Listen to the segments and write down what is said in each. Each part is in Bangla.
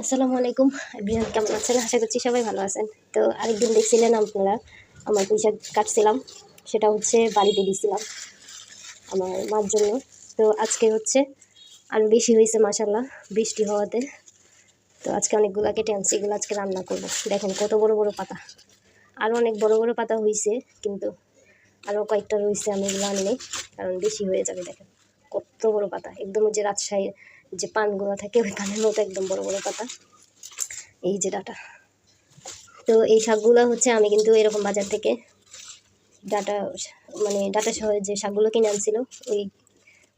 আসসালামু আলাইকুম। এভরিওয়ান, কেমন আছেন? আশা করছি সবাই ভালো আছেন। তো আরেকদিন দেখছিলেন আপনারা, আমার পয়সা কাটছিলাম। সেটা হচ্ছে বাড়িতে দিয়েছিলাম আমার মার জন্য। তো আজকে হচ্ছে আরও বেশি হয়েছে মাসাল্লাহ বৃষ্টি হওয়াতে। তো আজকে অনেকগুলো কেটে আনছি, এগুলো আজকে রান্না করব। দেখেন কত বড় বড় পাতা। আরও অনেক বড় বড় পাতা হয়েছে কিন্তু আরও কয়েকটা রয়েছে আমি এগুলো আনলে, কারণ বেশি হয়ে যাবে, দেখেন। কত বড় পাতা। একদম যে রাজশাহীর যে পানগুলো থাকে, ওই পানের মতো একদম বড় বড় পাতা। এই যে ডাটা। তো এই শাকগুলো হচ্ছে আমি কিন্তু এরকম বাজার থেকে ডাটা মানে ডাটা সহ যে শাকগুলো কিনে আনছিল, ওই,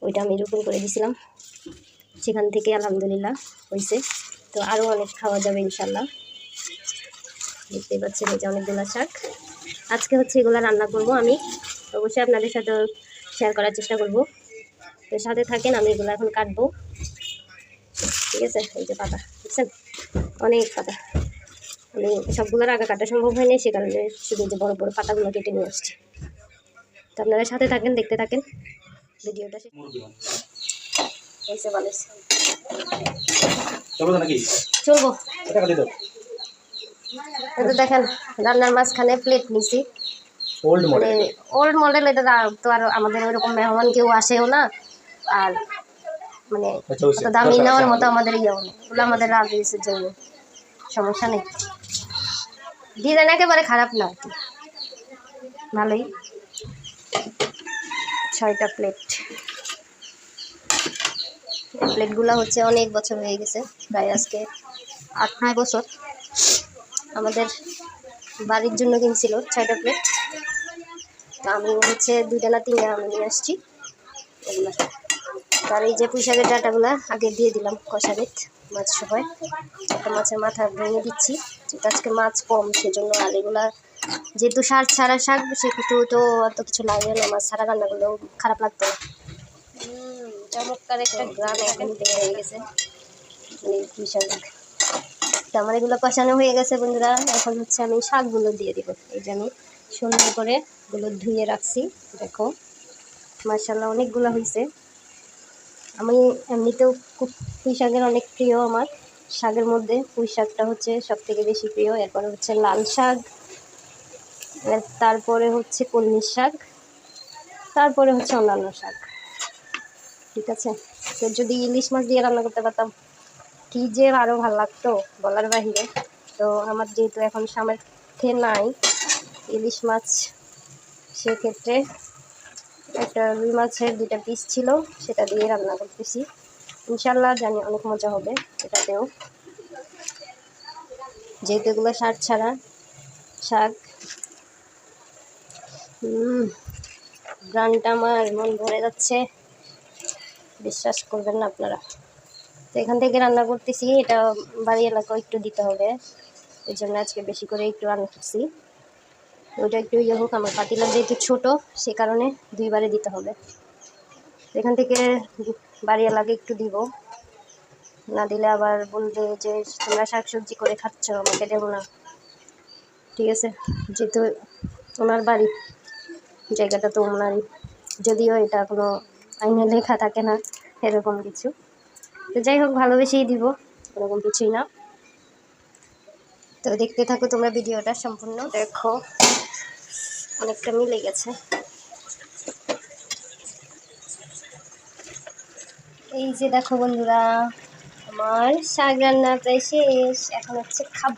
ওইটা আমি রোপণ করে দিয়েছিলাম। সেখান থেকে আলহামদুলিল্লাহ হয়েছে তো আরও অনেক খাওয়া যাবে ইনশাল্লাহ দেখতেই পাচ্ছেন এই যে অনেকগুলো শাক। আজকে হচ্ছে এগুলো রান্না করব আমি। অবশ্যই আপনাদের সাথে শেয়ার করার চেষ্টা করব। তো সাথে থাকেন, আমি এগুলো এখন কাটবো। ঠিক আছে? এই যে পাতা বুঝছেন? অনেক পাতা। আমি সবগুলোর আগে কাটা সম্ভব হয়নি সে কারণে শুধু যে বড় বড় পাতাগুলো কেটে নিয়ে আসছি। তো আপনারা সাথে থাকেন দেখতে থাকেন। ভিডিওটা চলবো এটা দেখেন রান্নার মাঝখানে প্লেট নিছি। ওল্ড মানে মডেল ওল্ড মডেল এটা তো আর আমাদের ওইরকম মেহমান কেউ আসেও না। আর মানে দামি নেওয়ার মতো আমাদের ইয়েও নেই ওগুলো আমাদের দিয়েছে জন্য। সমস্যা নেই। ডিজাইন একেবারে খারাপ না আর কি। ভালোই। ছয়টা প্লেট প্লেটগুলো হচ্ছে অনেক বছর হয়ে গেছে। প্রায় আজকে আট নয় বছর। আমাদের বাড়ির জন্য কিনছিল ছয়টা প্লেট তো আমি হচ্ছে দুইটা না তিনটা আমি নিয়ে আসছি। এগুলো। তার এই যে পুঁইশাকের ডাটাগুলো আগে দিয়ে দিলাম কষা কষারিত মাছ সবাই। একটা মাছের মাথা ভেঙে দিচ্ছি। আজকে মাছ কম সেজন্য আর এগুলা যেহেতু সার ছাড়া শাক সেহেতু তো অত কিছু লাগে না মাছ ছাড়া রান্না করলেও খারাপ লাগতো না। চমৎকার একটা গ্রাম এখন থেকে হয়ে গেছে। এই পুঁইশাক। তো আমার এগুলো কষানো হয়ে গেছে বন্ধুরা। এখন হচ্ছে আমি শাকগুলো দিয়ে দিব। এই যে আমি সুন্দর করে এগুলো ধুয়ে রাখছি। দেখো মার্শাল্লাহ অনেকগুলো হয়েছে আমি এমনিতেও খুব পুঁই শাকের অনেক প্রিয় আমার। শাকের মধ্যে পুঁই শাকটা হচ্ছে সব থেকে বেশি প্রিয়। এরপরে হচ্ছে লাল শাক তারপরে হচ্ছে কলমি শাক, তারপরে হচ্ছে অন্যান্য শাক। ঠিক আছে? তো যদি ইলিশ মাছ দিয়ে রান্না করতে পারতাম, কি যে আরও ভালো লাগতো বলার বাহিরে। তো আমার যেহেতু এখন সামর্থ্যে নাই ইলিশ মাছ, সেক্ষেত্রে একটা রুই মাছের দুটা পিস ছিল, সেটা দিয়ে রান্না করতেছি। ইনশাল্লাহ জানি অনেক মজা হবে এটাতেও। যেহেতু এগুলো শাক ছাড়া, শাক গ্রানটা আমার মন ভরে যাচ্ছে। বিশ্বাস করবেন না আপনারা। তো এখান থেকে রান্না করতেছি, এটা বাড়ি এলাকাও একটু দিতে হবে। এই জন্য আজকে বেশি করে একটু রান্না করছি। ওইটা একটু ইয়ে হোক, আমার পাতিলা যেহেতু ছোটো, সে কারণে দুইবারে দিতে হবে। এখান থেকে বাড়ি এলাকা একটু দিব। না দিলে আবার বলবে যে, তোমরা শাক সবজি করে খাচ্ছ, আমাকে দেবো না। ঠিক আছে? যেহেতু ওনার বাড়ি, জায়গাটা তো ওনারই। যদিও এটা কোনো আইনে লেখা থাকে না, এরকম কিছু। তো যাই হোক, ভালোবেসেই দিব, ওরকম কিছুই না। তো দেখতে থাকো তোমরা ভিডিওটা সম্পূর্ণ। দেখো। অনেকটা মিলে গেছে। এই যে দেখো বন্ধুরা, আমার শাক রান্না প্রায় শেষ, এখন হচ্ছে খাব।